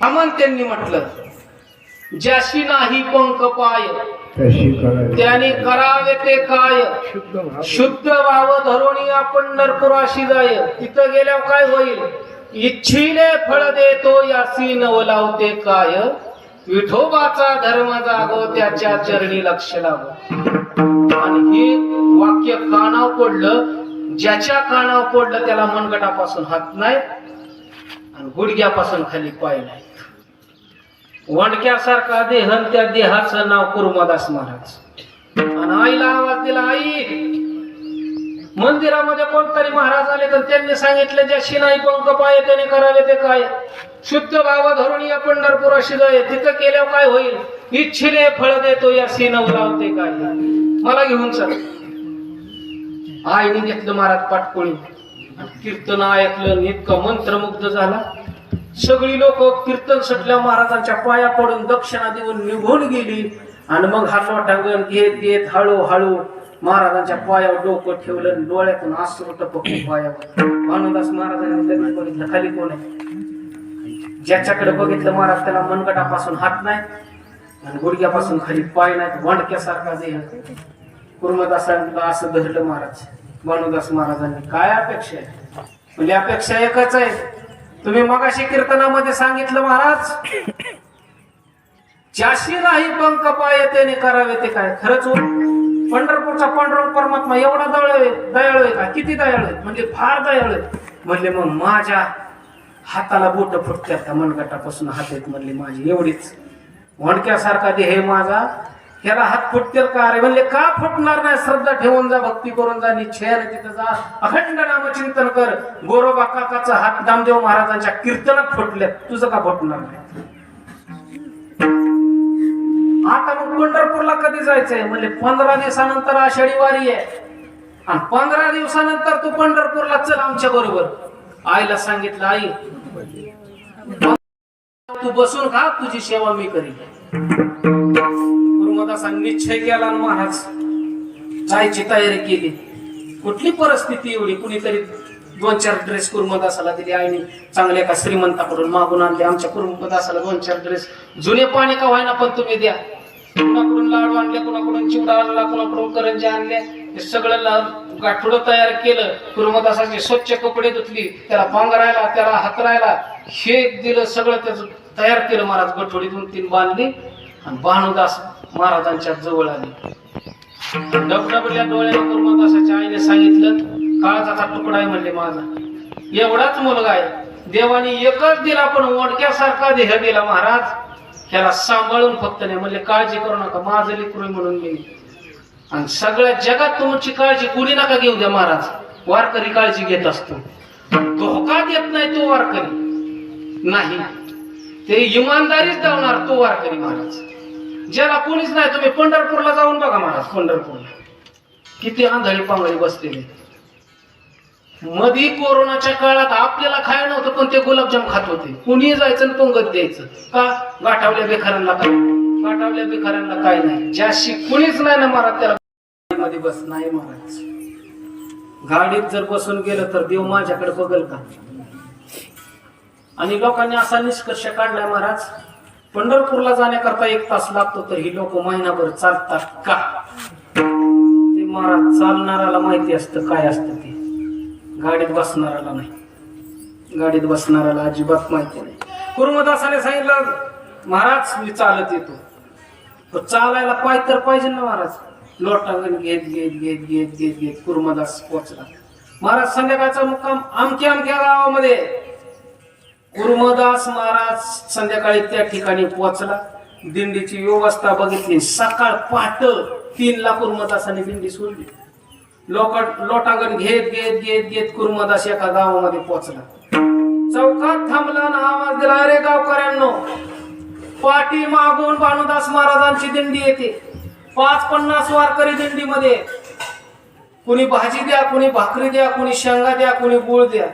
अमन त्यांनी म्हटलं. ज्याशी नाही पंख पाय त्याने करावे ते काय? शुद्ध भाव. धरून आपण नरपुराशी जाय. तिथं गेल्यावर काय होईल? इच्छिले फळ देतो यासी नव लावते काय? विठोबाचा धर्म जागो त्याच्या चरणी लक्ष लाव. आणि हे वाक्य कानाव पडलं. ज्याच्या कानाव पडलं त्याला मनगटापासून हात नाही आणि गुडघ्यापासून खाली पाय नाही. वणक्यासारखा देह त्या देहाचं नाव कुरुमादास महाराज. आणि आईला आवाज दिला आई मंदिरामध्ये कोणतरी महाराज आले तर त्यांनी सांगितलं ज्या शिनाई पंख पाय त्याने करावे ते काय? शुद्ध भावा धरून या पंढरपुराशी जाय तिथं केल्यावर काय होईल? इच्छिले फळ देतो या सिनव लावते काय? मला घेऊन चल. आईने घेतलं महाराज पाटकोळी कीर्तन ऐकलं इतकं मंत्रमुग्ध झाला. सगळी लोक कीर्तन सुटल्या महाराजांच्या पाया पडून दक्षिणा देऊन निघून गेली. आणि मग हा लोटांगण घेत घेत हळूहळू महाराजांच्या पायावर डोकं ठेवलं डोळ्यातून आसरू टपकून पायावर. भानुदास महाराजांनी लगेच बघितलं खाली कोण आहे? ज्याच्याकडे बघितलं महाराज त्याला मनगटापासून हात नाही आणि गुडघ्यापासून खाली पाय नाही वांडक्यासारखा देह. कुर्मदासांना असं धरलं महाराज. भानुदास महाराजांनी काय अपेक्षा आहे? म्हणजे अपेक्षा एकच आहे. तुम्ही मगाशी कीर्तनामध्ये सांगितलं महाराज ज्याशी नाही पंख पाय त्याने करावे ते काय? खरंच हो? पंढरपूरचा पांडुरंग परमात्मा एवढा दयाळू आहे दयाळू आहे का? किती दयाळू आहे म्हणजे फार दयाळू आहे म्हणले मग माझ्या हाताला बोट फुटतात त्या मनगटापासून हात आहेत म्हणले माझी एवढीच. म्हणक्यासारखा देह हे माझा ह्याला हात फुटतील का? अरे म्हणले का फुटणार नाही? श्रद्धा ठेवून जा भक्ती करून जा निश्चयाने तिथं जा. अखंड नामचिंतन कर. गोरोबा काकाचा हात दामदेव महाराजांच्या कीर्तनात फुटले तुझं का फुटणार नाही? आता मग पंढरपूरला कधी जायचंय? म्हणजे पंधरा दिवसानंतर आषाढी वारी आहे. आणि पंधरा दिवसानंतर तू पंढरपूरला चल आमच्या बरोबर. आईला सांगितलं आई तू बसून खा तुझी सेवा मी करीन. गुरुमदासांनी निश्चय केला महाराज जायची तयारी केली. कुठली परिस्थिती एवढी? कुणीतरी दोन चार ड्रेस कुर्मदासाला दिले. आईने चांगल्या एका श्रीमंताकडून मागून आणले. आमच्या कुर्मदासाला दोन चार ड्रेस जुने पाणी का व्हायना पण तुम्ही द्या. कुणाकडून लाडू आणले कुणाकडून चिवडा आणला कुणाकडून करंजी आणले? हे सगळं ला- तयार केलं. कुर्मदासाचे स्वच्छ कपडे धुतली. त्याला पांघरायला त्याला हातरायला हे दिलं सगळं त्याचं तयार केलं. महाराज गठोडी दोन तीन बांधली आणि बाणूदास महाराजांच्या जवळ आले डबडबल्या डोळ्याने कुर्मदासाच्या आईने सांगितलं काळजाचा तुकडा आहे म्हणले माझा. एवढाच मुलगा आहे. देवाने एकच दिला पण ओढक्यासारखा देह दिला महाराज. त्याला सांभाळून फक्त नाही. म्हणले काळजी करू नका माझं लेकरू म्हणून मी. आणि सगळ्या जगात तुमची काळजी कुणी नका घेऊ द्या महाराज. वारकरी काळजी घेत असतो. धोका देत नाही तो वारकरी. नाही. ते इमानदारीच धावणार तो वारकरी महाराज. ज्याला कोणीच नाही तुम्ही पंढरपूरला जाऊन बघा महाराज पंढरपूरला. किती आंधळी पांगळी बसलेली. मधी कोरोनाच्या काळात आपल्याला खाय नव्हतं पण ते गुलाबजाम खात होते. कुणी जायचं आणि पंगत द्यायचं. का? गाठावल्या बेखाऱ्यांना काय? गाठावल्या बेखाऱ्यांना काय नाही. ज्याशी कुणीच नाही ना महाराज त्याला मध्ये बस नाही महाराज. गाडीत जर बसून गेलं तर देव माझ्याकडे बघल का? आणि लोकांनी असा निष्कर्ष काढलाय महाराज पंढरपूरला जाण्याकरता एक तास लागतो तर ही लोक महिनाभर चालतात का? ते महाराज चालणाऱ्याला माहिती असतं काय असतं ते. गाडीत बसणाऱ्याला नाही. गाडीत बसणाऱ्याला अजिबात माहिती नाही. कुर्मदासाने सांगितलं महाराज मी चालत येतो. चालायला पाय तर पाहिजे ना महाराज. लोटांगण घेत घेत घेत घेत घेत घेत कुर्मदास पोचला महाराज संध्याकाळचा मुक्काम आमच्या अमक्या गावामध्ये. कुर्मदास महाराज संध्याकाळी त्या ठिकाणी पोहोचला. दिंडीची व्यवस्था बघितली. सकाळ पहाट तीन लाख कुर्मदासाने दिंडी सोडली. लोक लोटागण घेत घेत घेत घेत कुर्मदास एका गावामध्ये पोहोचला. चौकात थांबला ना आवाज दिला अरे गावकऱ्यांनो पाठी मागून भानुदास महाराजांची दिंडी येते. पाच पन्नास वारकरी दिंडीमध्ये. कुणी भाजी द्या कुणी भाकरी द्या कुणी शेंगा द्या कुणी गुळ द्या.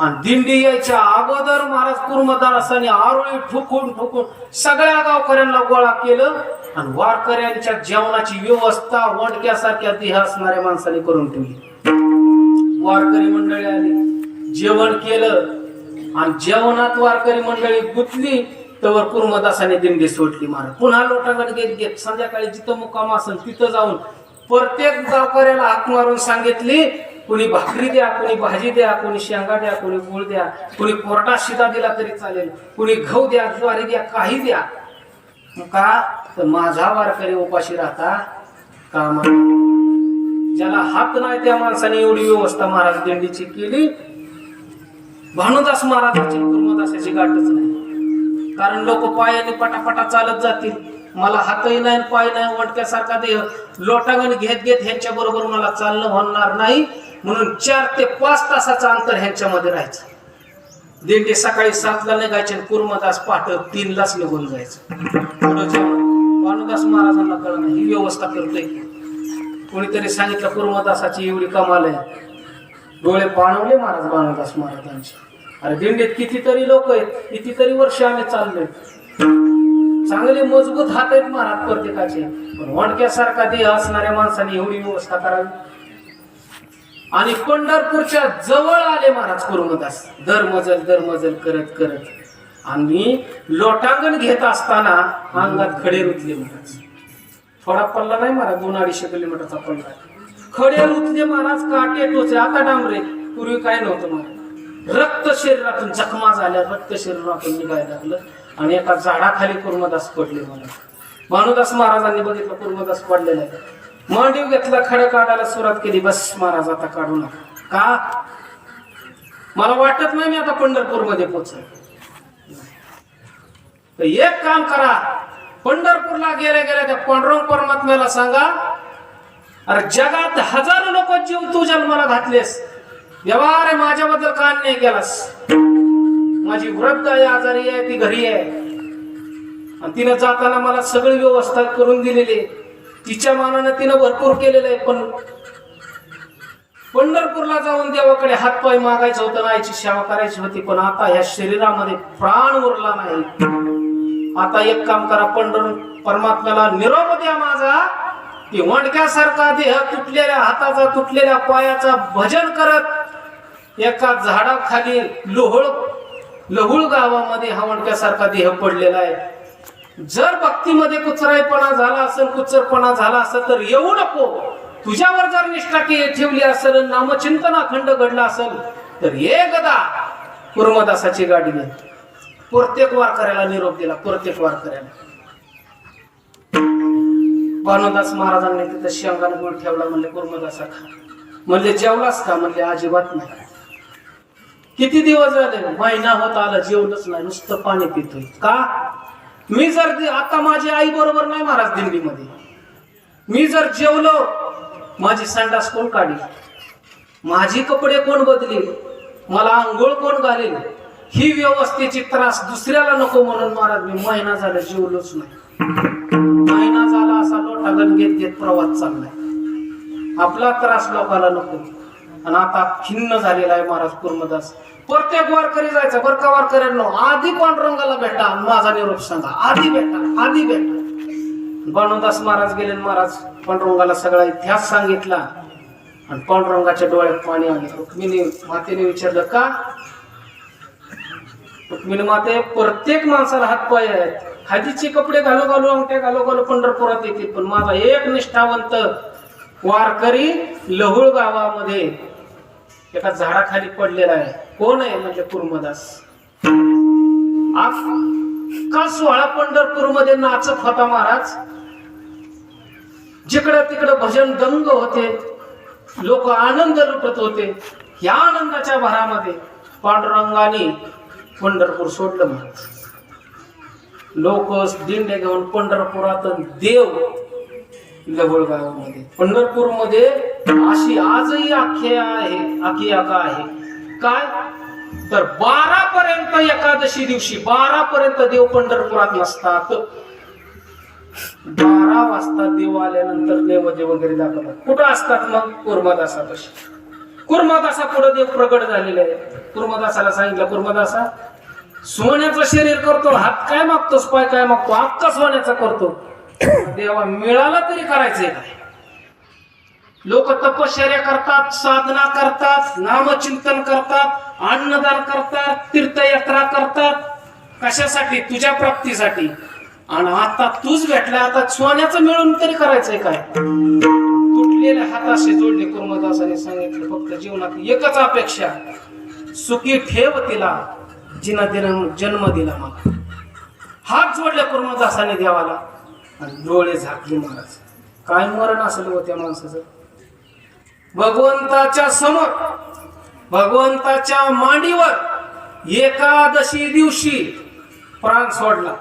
आणि दिंडी यायच्या अगोदर महाराज कुर्मदासाने आरोळी ठुकून ठुकून सगळ्या गावकऱ्यांना गोळा केलं आणि वारकऱ्यांच्या जेवणाची व्यवस्था वडक्यासारख्या देह असणाऱ्या माणसाने करून ठेवली. वारकरी मंडळी आली जेवण केलं आणि जेवणात वारकरी मंडळी गुतली तवर कुर्मदासाने दिंडी सोडली महाराज. पुन्हा लोटागड घेत घेत संध्याकाळी जिथं मुक्काम असेल तिथं जाऊन प्रत्येक गावकऱ्याला हाक मारून सांगितली कोणी भाकरी द्या कोणी भाजी द्या कोणी शेंगा द्या कोणी गुळ द्या कुणी कोरडा शिदा दिला तरी चालेल कुणी गहू द्या ज्वारी द्या काही द्या. का? तर माझा वारकरी उपाशी राहता का ज्याला हात नाही त्या माणसाने एवढी व्यवस्था महाराज दिंडीची केली. भानुदास महाराजाची कुर्मदासाची गाठच नाही. कारण लोक पायाने पटापटा चालत जातील. मला हातही नाही पाय नाही वटक्यासारखा देह. लोटांगण घेत घेत ह्यांच्या बरोबर मला चालणं होणार नाही. म्हणून चार ते पाच तासाचं अंतर ह्यांच्यामध्ये राहायचं. दिंडी सकाळी सातला निघायचे आणि कुर्मदास पहाट तीनलाच निघून जायचं. भानुदास महाराजांना कळलं ही व्यवस्था करतोय. कोणीतरी सांगितलं कुर्मदासाची एवढी कमाल आहे. डोळे पाणवले महाराज भानुदास महाराजांचे. अरे दिंडीत कितीतरी लोक आहेत कितीतरी वर्ष आम्ही चाललोय. चांगले मजबूत हात आहेत महाराज प्रत्येकाचे. पण वणक्यासारखा देह असणाऱ्या माणसाने एवढी व्यवस्था करावी? आणि पंढरपूरच्या जवळ आले महाराज कुर्मदास दर मजल दर मजल करत करत. आणि लोटांगण घेत असताना अंगात खडे रुतले महाराज. थोडा पल्ला नाही महाराज दोन अडीचशे किलोमीटरचा पल्ला खडे रुतले महाराज काटे टोचे आता डांबरे. पूर्वी काय नव्हतं महाराज. रक्त शरीरातून जखमा झाल्या रक्त शरीरातून निघायला लागलं. आणि एका झाडाखाली कुर्मदास पडले मला भानुदास महाराजांनी बघितलं कुर्मदास पडलेला आहे. मांडीव घेतला खडं काढायला सुरुवात केली. बस महाराज आता काढू नका. का? मला वाटत नाही मी आता पंढरपूरमध्ये एक काम करा. पंढरपूरला गेल्या गेल्या त्या पांडुरंग परमात्म्याला सांगा अरे जगात हजारो लोक जीव तू जन्माला घातलेस. व्यवहार रे माझ्याबद्दल का नाही केलास. माझी वृद्ध आहे आजारी आहे ती घरी आहे. आणि तिनं जाताना मला सगळी व्यवस्था करून दिलेली तिच्या मानानं तिनं भरपूर केलेलं आहे पण पंढरपूरला जाऊन देवाकडे हातपाय मागायचं होतं आईची सेवा करायची होती पण आता ह्या शरीरामध्ये प्राण उरला नाही. आता एक काम करा पंढर परमात्म्याला निरोप द्या माझा. की वणक्यासारखा देह तुटलेल्या हाताचा तुटलेल्या पायाचा भजन करत एका झाडाखाली लोहळ लहुळ गावामध्ये हा वणक्यासारखा देह पडलेला आहे. जर भक्तीमध्ये कुचराईपणा झाला असेल कुचरपणा झाला असेल तर येऊ नको. तुझ्यावर जर निष्ठा ठेवली असेल नामचिंतन अखंड घडला असेल तर ये गदा. कुर्मदासाची गाडी घे प्रत्येक वारकऱ्याला निरोप दिला प्रत्येक वारकऱ्याला भानुदास महाराजांनी तिथं शेंगान गुळ ठेवला म्हणले कुर्मदासा खा. म्हणले जेवलास का? म्हणले अजिबात नाही. किती दिवस झाले? महिना होत आला जेवलंच नाही. नुसतं पाणी पितोय. का? मी जर आता माझी आई बरोबर नाही महाराज दिंडीमध्ये मी जर जेवलो माझी संडास कोण काढी माझी कपडे कोण बदली? मला आंघोळ कोण घालेल? ही व्यवस्थेची त्रास दुसऱ्याला नको म्हणून महाराज मी महिना झाला जेवलोच नाही. महिना झाला असा लोटागण घेत घेत प्रवास चाललाय. आपला त्रास लोकाला नको. आणि आता खिन्न झालेला आहे महाराज कुर्मदास. प्रत्येक वारकरी जायचा बरं का वारकऱ्यांनो आधी पांडुरंगाला भेटा माझा निरोप सांगा. आधी भेटा आधी भेटा. भानुदास महाराज गेले महाराज पांडुरंगाला सगळा इतिहास सांगितला. आणि पांडुरंगाच्या डोळ्यात पाणी आले. रुक्मिणी मातेने विचारलं का? रुक्मिणी माते प्रत्येक माणसाला हातपाय आहेत. खादीचे कपडे घालू घालू अंगठ्या घालू घालू पंढरपुरात येतील. पण माझा एक निष्ठावंत वारकरी लहुळ गावामध्ये एका झाडाखाली पडलेला आहे. कोण आहे म्हणजे कुर्मदास? का सोहळा पंढरपूरमध्ये नाचत होता महाराज? जिकडे तिकडं भजन दंग होते लोक आनंद लुटत होते या आनंदाच्या भरामध्ये पांडुरंगाने पंढरपूर सोडलं महाराज. लोक दिंडे घेऊन पंढरपुरात देव गवळगावामध्ये पंढरपूरमध्ये अशी आजही आख्या आहे आख्याका आहे. काय? तर बारा पर्यंत एकादशी दिवशी बारा पर्यंत देव पंढरपुरात नसतात. बारा वाजता देव आल्यानंतर नैवद्य वगैरे दाखवतात. कुठं असतात मग? कुर्मदासापाशी कुर्मदासा पुढे देव प्रगट झालेले आहे. कुर्मदासाला सांगितलं कुर्मदासा सोन्याचं शरीर करतो हात काय मागतोस पाय काय मागतो अख्खा सोन्याचा करतो. देवा मिळाला तरी करायचंय काय लोक तपश्चर्या करतात साधना करतात नामचिंतन करतात अन्नदान करतात तीर्थयात्रा करतात. कशासाठी? तुझ्या प्राप्तीसाठी. आणि आता तूच भेटला आता सोन्याचं मिळून तरी करायचंय काय? तुटलेल्या हाताशी जोडले कुर्मदासाने सांगितलं फक्त जीवनात एकच अपेक्षा. सुखी ठेव तिला जिना दिन जन्म दिला मला. हात जोडले कुर्मदासाने देवाला. आणि डोळे झाकले महाराज. काय मरण असेल हो त्या माणसाचं? भगवंताच्या समोर भगवंताच्या मांडीवर एकादशी दिवशी प्राण सोडला.